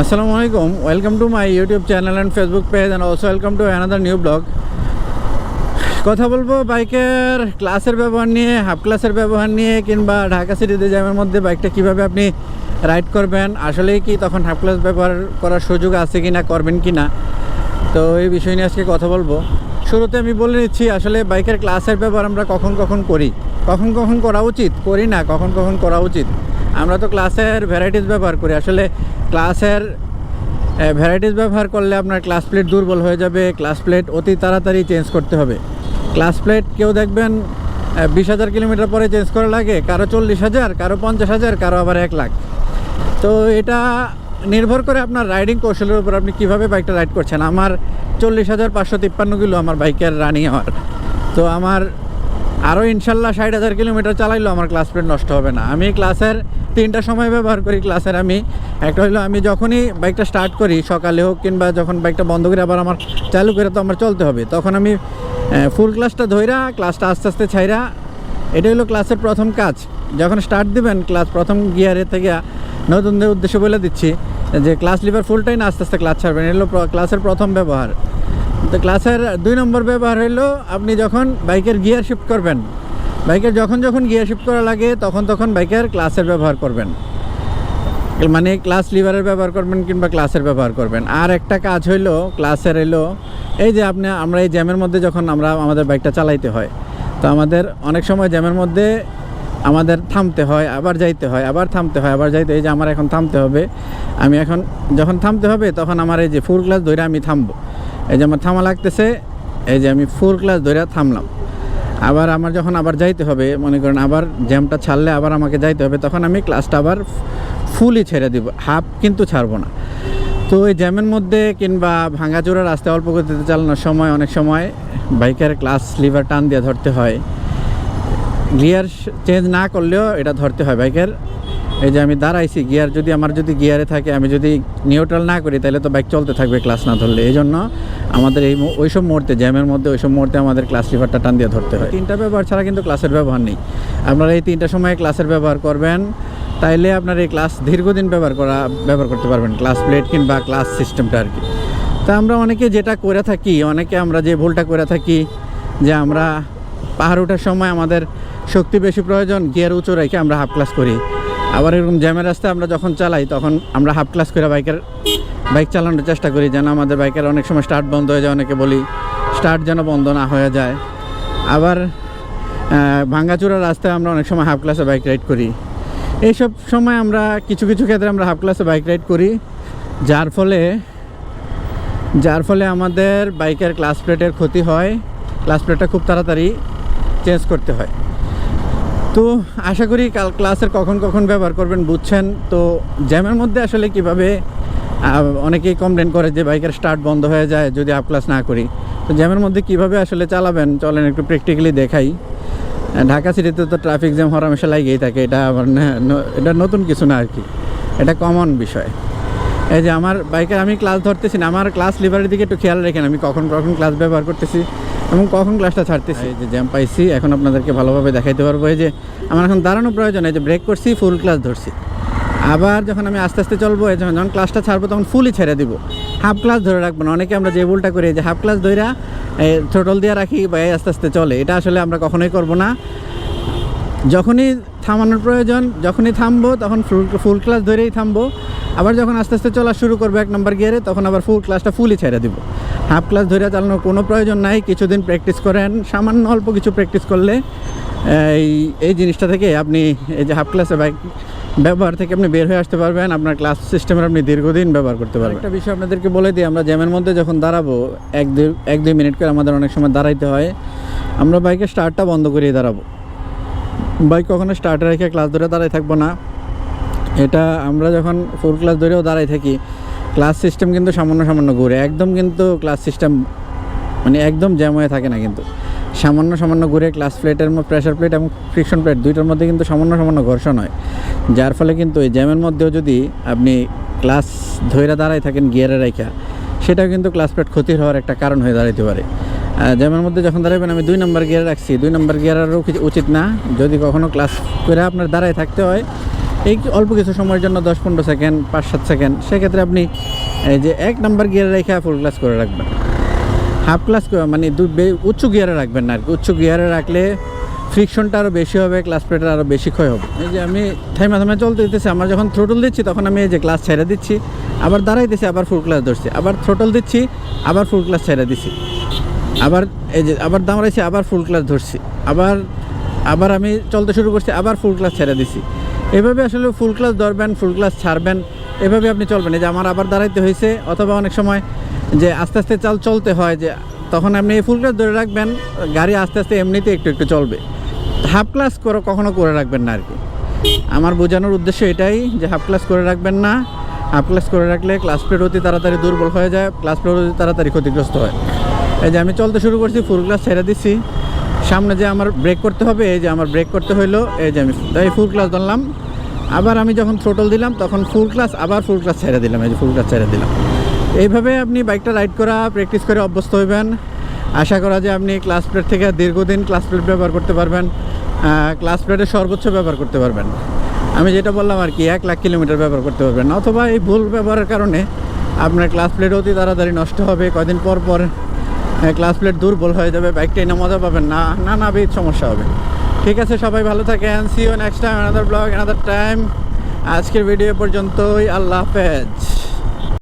আসসালামু আলাইকুম welcome to my YouTube channel and Facebook page and also welcome to another new blog কথা বলব বাইকের ক্লাসের ব্যবহার নিয়ে হাফ ক্লাসের ব্যবহার নিয়ে কিংবা ঢাকা সিটিতে জ্যামের মধ্যে বাইকটা কীভাবে আপনি রাইড করবেন, আসলেই কি তখন হাফ ক্লাস ব্যবহার করার সুযোগ আছে কি না করবেন কি না তো এই বিষয় নিয়ে আজকে কথা বলব। শুরুতে আমি বলে নিচ্ছি, আসলে বাইকের ক্লাসের ব্যবহার আমরা কখন কখন করি? কখন কখন করা উচিত? করি না, কখন কখন করা উচিত? আমরা তো ক্লাসের ভ্যারাইটিস ব্যবহার করি। আসলে ক্লাসের ভ্যারাইটিস ব্যবহার করলে আপনার ক্লাস প্লেট দুর্বল হয়ে যাবে ক্লাস প্লেট অতি তাড়াতাড়ি চেঞ্জ করতে হবে। ক্লাস প্লেট কেউ দেখবেন বিশ হাজার কিলোমিটার পরে চেঞ্জ করা লাগে, কারও চল্লিশ হাজার, কারও পঞ্চাশ হাজার, কারও আবার এক লাখ। তো এটা নির্ভর করে আপনার রাইডিং কৌশলের উপর আপনি কীভাবে বাইকটা রাইড করছেন। আমার চল্লিশ হাজার পাঁচশো তিপ্পান্ন কিলো আমার বাইকের রানিং আমার তো আমার আরও ইনশাল্লাহ ষাট হাজার কিলোমিটার চালাইলেও আমার ক্লাস প্লেট নষ্ট হবে না। আমি ক্লাসের তিনটা সময় ব্যবহার করি ক্লাসের আমি। একটা হলো আমি যখনই বাইকটা স্টার্ট করি, সকালে হোক কিংবা যখন বাইকটা বন্ধ করে আবার আমার চালু করে তো আমার চলতে হবে। তখন আমি ফুল ক্লাসটা ধইরা ক্লাসটা আস্তে আস্তে ছাইরা, এটা হলো ক্লাসের প্রথম কাজ। যখন স্টার্ট দিবেন ক্লাস প্রথম গিয়ারে থেকে নতুনদের উদ্দেশ্যে বলে দিচ্ছি যে ক্লাস লিভার ফুলটাই না আস্তে আস্তে ক্লাস ছাড়বেন। এগুলো ক্লাসের প্রথম ব্যবহার। তো ক্লাসের দুই নম্বর ব্যবহার হলো, আপনি যখন বাইকের গিয়ার শিফট করবেন, বাইকের যখন যখন গিয়ার শিফট করা লাগে, তখন তখন বাইকের ক্লাসের ব্যবহার করবেন। মানে ক্লাস লিভারের ব্যবহার করবেন কিংবা ক্লাসের ব্যবহার করবেন। আর একটা কাজ হইল ক্লাসের এলো এই যে আপনি, আমরা এই জ্যামের মধ্যে যখন আমরা আমাদের বাইকটা চালাইতে হয়, তো আমাদের অনেক সময় জ্যামের মধ্যে আমাদের থামতে হয়, আবার যাইতে হয়, আবার থামতে হয়, আবার যাইতে এই যে আমার এখন থামতে হবে, আমি এখন যখন থামতে হবে, তখন আমার এই যে ফুল ক্লাস ধরে আমি থামবো। এই যে আমার থামা লাগতেছে, এই যে আমি ফুল ক্লাস ধরে থামলাম। আবার আমার যখন আবার যাইতে হবে, মনে করেন আবার জ্যামটা ছাড়লে আবার আমাকে যাইতে হবে, তখন আমি ক্লাসটা আবার ফুলই ছেড়ে দিব হাফ কিন্তু ছাড়বো না। তো এই জ্যামের মধ্যে কিংবা ভাঙাচোরা রাস্তায় অল্প গতিতে চালানোর সময়, অনেক সময় বাইকের ক্লাস লিভার টান দিয়ে ধরতে হয়। গিয়ার চেঞ্জ না করলেও এটা ধরতে হয় বাইকের। এই যে আমি দাঁড়াইছি গিয়ার যদি আমার যদি গিয়ারে থাকে, আমি যদি নিউট্রাল না করি, তাহলে তো বাইক চলতে থাকবে ক্লাস না ধরলে। এই জন্য আমাদের এই মু- ওইসব মুহূর্তে জ্যামের মধ্যে ওইসব মুহূর্তে আমাদের ক্লাস লিভারটা টান দিয়ে ধরতে হয়। তিনটা ব্যবহার ছাড়া কিন্তু ক্লাসের ব্যবহার নেই। আপনারা এই তিনটা সময়ে ক্লাসের ব্যবহার করবেন, তাইলে আপনার এই ক্লাস দীর্ঘদিন ব্যবহার করা, ব্যবহার করতে পারবেন। ক্লাস প্লেট কিংবা ক্লাস সিস্টেমটা আর কি। তা আমরা অনেকে যেটা করে থাকি, অনেকে আমরা যে ভুলটা করে থাকি, যে আমরা পাহাড় ওঠার সময় আমাদের শক্তি বেশি প্রয়োজন গিয়ার উঁচু রেখে আমরা হাফ ক্লাস করি। আবার এরকম জ্যামের রাস্তায় আমরা যখন চালাই, তখন আমরা হাফ ক্লাস করে বাইকের, বাইক চালানোর চেষ্টা করি, যেন আমাদের বাইকের অনেক সময় স্টার্ট বন্ধ হয়ে যায়, অনেকে বলি স্টার্ট যেন বন্ধ না হয়ে যায়। আবার ভাঙ্গাচুরা রাস্তায় আমরা অনেক সময় হাফ ক্লাসে বাইক রাইড করি। এইসব সময় আমরা কিছু কিছু ক্ষেত্রে আমরা হাফ ক্লাসে বাইক রাইড করি, যার ফলে যার ফলে আমাদের বাইকের ক্লাস প্লেটের ক্ষতি হয় ক্লাস প্লেটটা খুব তাড়াতাড়ি চেঞ্জ করতে হয়। তো আশা করি কাল ক্লাসের কখন কখন ব্যবহার করবেন বুঝছেন। তো জ্যামের মধ্যে আসলে কীভাবে অনেকেই কমপ্লেন করে যে বাইকের স্টার্ট বন্ধ হয়ে যায়, যদি আপ ক্লাস না করি। তো জ্যামের মধ্যে কীভাবে আসলে চালাবেন? চলেন একটু প্র্যাকটিক্যালি দেখাই। ঢাকা সিটিতে তো ট্রাফিক জ্যাম হওয়ার হামেশা লাগেই থাকে, এটা আবার এটা নতুন কিছু না আর কি। এটা কমন বিষয়। এই যে আমার বাইকের আমি ক্লাস ধরতেছি না, আমার ক্লাস লিভারের দিকে একটু খেয়াল রাখেন, আমি কখন কখন ক্লাস ব্যবহার করতেছি। এবং কখন ক্লাসটা ছাড়তেছি? এই যে জ্যাম পাইছি, এখন আপনাদেরকে ভালোভাবে দেখাইতে পারব। এই যে আমার এখন দাঁড়ানো প্রয়োজন, এই যে ব্রেক করছি ফুল ক্লাস ধরছি। আবার যখন আমি আস্তে আস্তে চলবো, এই যখন যখন ক্লাসটা ছাড়বো, তখন ফুলই ছেড়ে দিব। হাফ ক্লাস ধরে রাখব না, অনেকে আমরা যে ভুলটা করি যে হাফ ক্লাস ধইরা থ্রোটল দিয়ে রাখি বা আস্তে আস্তে চলে। এটা আসলে আমরা কখনোই করব না। যখনই থামানোর প্রয়োজন, যখনই থামবো, তখন ফুল ফুল ক্লাস ধরেই থামবো। আবার যখন আস্তে আস্তে চলা শুরু করব এক নম্বর গিয়ারে তখন আবার ফুল ক্লাসটা ফুলই ছেড়ে দিব। হাফ ক্লাস ধরে চালানোর কোনো প্রয়োজন নাই, কিছুদিন প্র্যাকটিস করেন, সামান্য অল্প কিছু প্র্যাকটিস করলে, এই এই জিনিসটা থেকে আপনি এই যে হাফ ক্লাসে বাইক ব্যবহার থেকে আপনি বের হয়ে আসতে পারবেন, আপনার ক্লাস সিস্টেমের আপনি দীর্ঘদিন ব্যবহার করতে পারবেন। একটা বিষয় আপনাদেরকে বলে দিই, আমরা জ্যামের মধ্যে যখন দাঁড়াবো, এক দুই এক দুই মিনিট করে আমাদের অনেক সময় দাঁড়াইতে হয়, আমরা বাইকের স্টার্টটা বন্ধ করিয়ে দাঁড়াবো। বাইক কখনো স্টার্টে রেখে ক্লাস ধরে দাঁড়াই থাকব না। এটা আমরা যখন ফুল ক্লাস ধরেও দাঁড়াই থাকি ক্লাস সিস্টেম কিন্তু সামান্য সামান্য ঘুরে, একদম কিন্তু ক্লাস সিস্টেম মানে একদম জ্যাম হয়ে থাকে না কিন্তু। সামান্য সামান্য ঘুরে ক্লাস প্লেটের মধ্যে প্রেশার প্লেট এবং ফ্রিকশন প্লেট দুইটার মধ্যে কিন্তু সামান্য সামান্য ঘর্ষণ হয়। যার ফলে কিন্তু এই জ্যামের মধ্যেও যদি আপনি ক্লাস ধৈরা দাঁড়াই থাকেন গিয়ারে রেখা সেটাও কিন্তু ক্লাস প্লেট ক্ষতির হওয়ার একটা কারণ হয়ে দাঁড়াইতে পারে। জ্যামের মধ্যে যখন দাঁড়াবেন আমি দুই নম্বর গিয়ারে রাখছি। দুই নম্বর গিয়ারেরও কিছু উচিত না। যদি কখনও ক্লাস করে আপনার দাঁড়ায় থাকতে হয় এই অল্প কিছু সময়ের জন্য দশ পনেরো সেকেন্ড পাঁচ সাত সেকেন্ড সেক্ষেত্রে আপনি এই যে এক নাম্বার গিয়ারে রেখে ফুল ক্লাস করে রাখবেন। হাফ ক্লাস মানে দু উচ্চ গিয়ারে রাখবেন না আর কি। উচ্চ গিয়ারে রাখলে ফ্রিকশনটা আরও বেশি হবে ক্লাস প্লেটের আরও বেশি ক্ষয় হবে। এই যে আমি থাইমা থামা চলতে দিতেছি, আমার যখন থ্রোটল দিচ্ছি, তখন আমি এই যে ক্লাস ছেড়ে দিচ্ছি, আবার দাঁড়াইতেছি, আবার ফুল ক্লাস ধরছি, আবার থ্রোটল দিচ্ছি, আবার ফুল ক্লাস ছেড়ে দিচ্ছি। আবার এই যে, আবার দাঁড়াইছি, আবার ফুল ক্লাস ধরছি। আবার আবার আমি চলতে শুরু করছি, আবার ফুল ক্লাস ছেড়ে দিছি এভাবে আসলে ফুল ক্লাস ধরবেন ফুল ক্লাস ছাড়বেন, এভাবে আপনি চলবেন। এই যে আমার আবার দাঁড়াইতে হয়েছে, অথবা অনেক সময় যে আস্তে আস্তে চাল চলতে হয়, যে তখন আপনি এই ফুল ক্লাস ধরে রাখবেন, গাড়ি আস্তে আস্তে এমনিতে একটু একটু চলবে। হাফ ক্লাস করে কখনো করে রাখবেন না আর কি আমার বোঝানোর উদ্দেশ্য এটাই যে হাফ ক্লাস করে রাখবেন না। হাফ ক্লাস করে রাখলে ক্লাস প্লেট অতি তাড়াতাড়ি দুর্বল হয়ে যায় ক্লাস প্লেট অতি তাড়াতাড়ি ক্ষতিগ্রস্ত হয়। এই যে আমি চলতে শুরু করছি ফুল ক্লাস ছেড়ে দিচ্ছি সামনে যে আমার ব্রেক করতে হবে, এই যে আমার ব্রেক করতে হইল, এই যে আমি এই ফুল ক্লাস ধরলাম। আবার আমি যখন থ্রোটল দিলাম, তখন ফুল ক্লাস আবার ফুল ক্লাস ছেড়ে দিলাম, এই যে ফুল ক্লাস ছেড়ে দিলাম। এইভাবে আপনি বাইকটা রাইড করা প্র্যাকটিস করে অভ্যস্ত হইবেন। আশা করা যে আপনি ক্লাস প্লেট থেকে দীর্ঘদিন ক্লাস প্লেট ব্যবহার করতে পারবেন ক্লাস প্লেটের সর্বোচ্চ ব্যবহার করতে পারবেন। আমি যেটা বললাম আর কি, এক লাখ কিলোমিটার ব্যবহার করতে পারবেন। অথবা এই ভুল ব্যবহারের কারণে আপনার ক্লাস প্লেট অতি তাড়াতাড়ি নষ্ট হবে, কয়দিন পর পর ক্লাস প্লেট দুর্বল হয়ে যাবে বাইকটা এনে মজা পাবেন না না না বেশ সমস্যা হবে। ঠিক আছে, সবাই ভালো থাকেন see you next time another blog another time আজকের ভিডিও পর্যন্তই, আল্লাহ হাফেজ।